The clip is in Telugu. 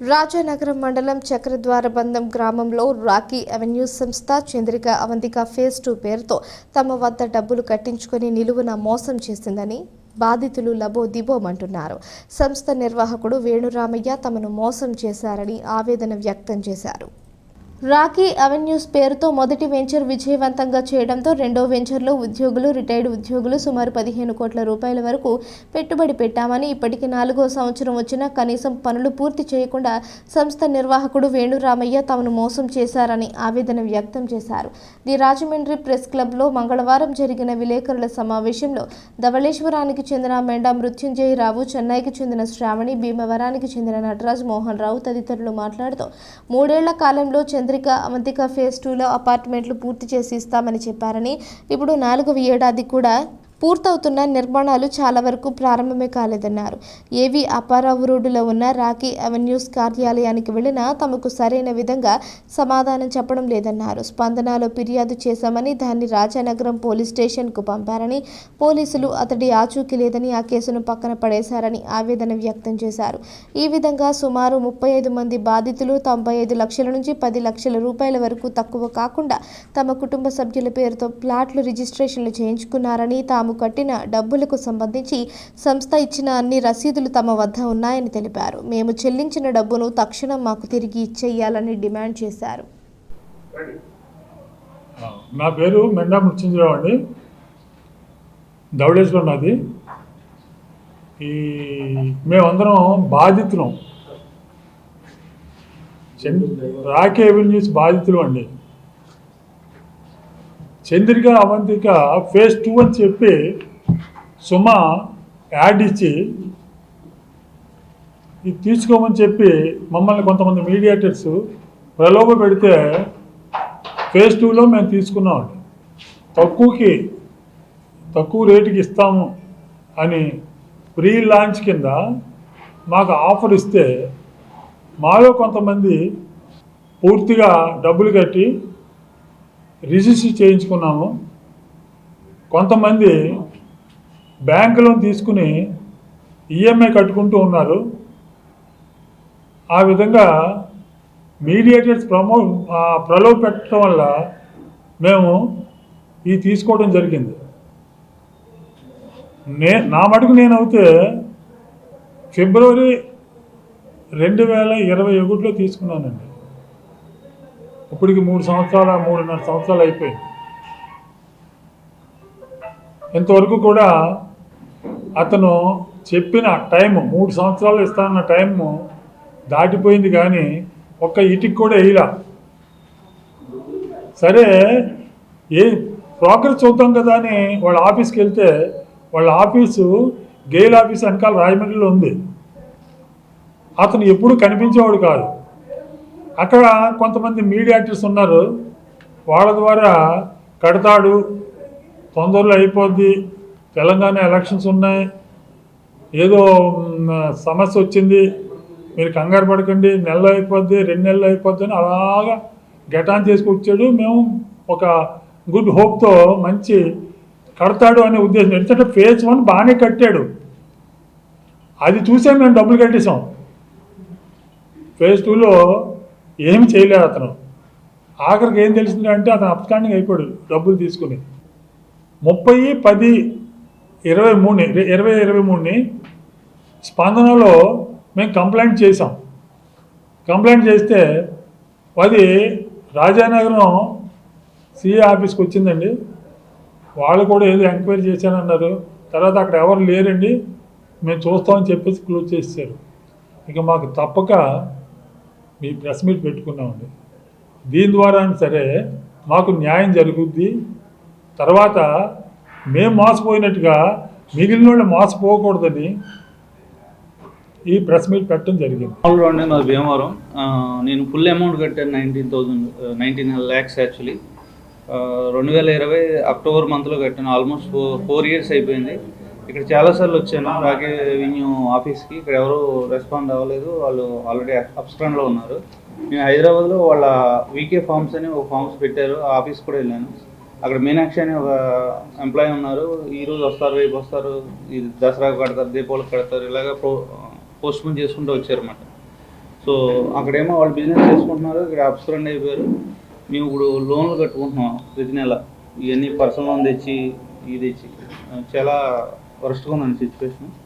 రాజానగరం మండలం చక్రద్వారబంధం గ్రామంలో రాకీ అవెన్యూ సంస్థ చంద్రిక అవంతిక ఫేజ్ టూ పేరుతో తమ వద్ద డబ్బులు కట్టించుకొని నిలువున మోసం చేసిందని బాధితులు లబో దిబోమంటున్నారు సంస్థ నిర్వాహకుడు వేణురామయ్య తమను మోసం చేశారని ఆవేదన వ్యక్తం చేశారు. రాకీ అవెన్యూస్ పేరుతో మొదటి వెంచర్ విజయవంతంగా చేయడంతో రెండో వెంచర్లో ఉద్యోగులు రిటైర్డ్ ఉద్యోగులు సుమారు పదిహేను కోట్ల రూపాయల వరకు పెట్టుబడి పెట్టామని ఇప్పటికి నాలుగో సంవత్సరం వచ్చినా కనీసం పనులు పూర్తి చేయకుండా సంస్థ నిర్వాహకుడు వేణురామయ్య తమను మోసం చేశారని ఆవేదన వ్యక్తం చేశారు. ది రాజమండ్రి ప్రెస్ క్లబ్లో మంగళవారం జరిగిన విలేకరుల సమావేశంలో ధవళేశ్వరానికి చెందిన మెండా మృత్యుంజయరావు చెన్నైకి చెందిన శ్రావణి భీమవరానికి చెందిన నటరాజ్ మోహన్ రావు తదితరులు మాట్లాడుతూ మూడేళ్ళ కాలంలో చంద్రిక అవంతిక ఫేజ్ టూలో అపార్ట్మెంట్లు పూర్తి చేసి ఇస్తామని చెప్పారని. ఇప్పుడు నాలుగవ ఏడాది కూడా పూర్తవుతున్న నిర్మాణాలు చాలా వరకు ప్రారంభమే కాలేదన్నారు. ఏవి అపారావు రోడ్డులో ఉన్న రాకీ అవెన్యూస్ కార్యాలయానికి వెళ్ళినా తమకు సరైన విధంగా సమాధానం చెప్పడం లేదన్నారు. స్పందనలో ఫిర్యాదు చేశామని దాన్ని రాజానగరం పోలీస్ స్టేషన్కు పంపారని పోలీసులు అతడి ఆచూకీ లేదని ఆ కేసును పక్కన పడేశారని ఆవేదన వ్యక్తం చేశారు. ఈ విధంగా సుమారు ముప్పై ఐదు మంది బాధితులు తొంభై ఐదు లక్షల నుంచి పది లక్షల రూపాయల వరకు తక్కువ కాకుండా తమ కుటుంబ సభ్యుల పేరుతో ప్లాట్లు రిజిస్ట్రేషన్లు చేయించుకున్నారని తాము తాము కట్టిన డబ్బులకు సంబంధించి సంస్థ ఇచ్చిన అన్ని రసీదులు తమ వద్ద ఉన్నాయని తెలిపారు. మేము చెల్లించిన డబ్బును తక్షణం మాకు తిరిగి ఇచ్చేయాలని డిమాండ్ చేశారు. నా పేరు మెండా మృత్యుంజరావు అండి. ధవళేశ్వరం నాది. ఈ మేమందరం బాధితులం. రాకే అవెన్యూస్ బాధితులు అండి. చంద్రిక అవంతిక ఫేజ్ టూ అని చెప్పి సుమ యాడ్ ఇచ్చి ఇది తీసుకోమని చెప్పి మమ్మల్ని కొంతమంది మీడియేటర్స్ ప్రలోభ పెడితే ఫేజ్ టూలో మేము తీసుకున్నామండి తక్కువకి తక్కువ రేటుకి ఇస్తాము అని ప్రీ లాంచ్ కింద మాకు ఆఫర్ ఇస్తే మాలో కొంతమంది పూర్తిగా డబ్బులు కట్టి రిజిస్టర్ చేయించుకున్నాము. కొంతమంది బ్యాంక్ లోన్ తీసుకుని ఈఎంఐ కట్టుకుంటూ ఉన్నారు. ఆ విధంగా మీడియేటర్స్ ప్రమో ఆ, ప్రలోభ పెట్టడం వల్ల మేము ఇది తీసుకోవడం జరిగింది. నే నా మటుకు నేను అయితే ఫిబ్రవరి రెండు వేల ఇరవై ఒకటిలో తీసుకున్నానండి. ఇప్పటికి మూడు సంవత్సరాల మూడున్నర సంవత్సరాలు అయిపోయింది. ఇంతవరకు కూడా అతను చెప్పిన టైం మూడు సంవత్సరాలు ఇస్తానన్న టైము దాటిపోయింది కానీ ఒక్క ఇటుకి కూడా వేయలా. సరే ఏ ప్రోగ్రెస్ చూద్దాం కదా అని వాళ్ళ ఆఫీస్కి వెళ్తే వాళ్ళ ఆఫీసు గెయిల్ ఆఫీస్ వెనకాల రాజమండ్రిలో ఉంది. అతను ఎప్పుడు కనిపించేవాడు కాదు. అక్కడ కొంతమంది మీడియాటర్స్ ఉన్నారు. వాళ్ళ ద్వారా కడతాడు. తొందరలో అయిపోద్ది. తెలంగాణ ఎలక్షన్స్ ఉన్నాయి. ఏదో సమస్య వచ్చింది. మీరు కంగారు పడకండి. నెలలో అయిపోద్ది రెండు నెలలు అయిపోద్ది అని అలాగా గెటాన్ చేసుకొచ్చాడు మేము ఒక గుడ్ హోప్తో మంచి కడతాడు అనే ఉద్దేశం. ఎందుకంటే ఫేజ్ వన్ బాగానే కట్టాడు. అది చూసే మేము డబ్బులు కట్టేసాం ఫేజ్ టూలో ఏమి చేయలేదు అతను. ఆఖరికి ఏం తెలిసిందంటే అతను అప్స్టాండింగ్ అయిపోయాడు డబ్బులు తీసుకుని. ముప్పై పది ఇరవై మూడుని ఇరవై ఇరవై మూడుని స్పందనలో మేము కంప్లైంట్ చేసాం కంప్లైంట్ చేస్తే అది రాజానగరం సిఏ ఆఫీస్కి వచ్చిందండి. వాళ్ళు కూడా ఏదో ఎంక్వైరీ చేశానన్నారు తర్వాత అక్కడ ఎవరు లేరండి మేము చూస్తామని చెప్పేసి క్లోజ్ చేశారు ఇక మాకు తప్పక మీ ప్రెస్ మీట్ పెట్టుకున్నామండి. దీని ద్వారా సరే మాకు న్యాయం జరుగుద్ది. తర్వాత మేము మోసపోయినట్టుగా మిగిలిన వాళ్ళు మోసపోకూడదని ఈ ప్రెస్ మీట్ పెట్టడం జరిగింది. మామూలుగా ఉండే మాది భీమవరం. నేను ఫుల్ అమౌంట్ కట్టాను nineteen thousand nineteen lakhs actually. రెండు వేల ఇరవై అక్టోబర్ మంత్లో కట్టాను. ఆల్మోస్ట్ ఫోర్ ఫోర్ ఇయర్స్ అయిపోయింది. ఇక్కడ చాలాసార్లు వచ్చాను. రాకే రెవెన్యూ ఆఫీస్కి ఇక్కడ ఎవరు రెస్పాండ్ అవ్వలేదు. వాళ్ళు ఆల్రెడీ అప్స్ట్రాండ్లో ఉన్నారు. నేను హైదరాబాద్లో వాళ్ళ వీకే ఫార్మ్స్ అని ఒక ఫార్మ్స్ పెట్టారు. ఆ ఆఫీస్ కూడా వెళ్ళాను. అక్కడ మీనాక్షి అని ఒక ఎంప్లాయీ ఉన్నారు. ఈరోజు వస్తారు రేపు వస్తారు. ఇది దసరాకు కడతారు దీపావళికి కడతారు. ఇలాగ ప్రో పోస్ట్ చేసుకుంటూ వచ్చారన్నమాట. సో సో అక్కడేమో వాళ్ళు బిజినెస్ చేసుకుంటున్నారు. ఇక్కడ అప్స్ఫ్రెండ్ అయిపోయారు. మేము ఇప్పుడు లోన్లు కట్టుకుంటున్నాం ప్రతి నెల. ఇవన్నీ పర్సనల్ లోన్ తెచ్చి ఇది తెచ్చి. చాలా వరస్ట్గా ఉందండి సిచ్యువేషన్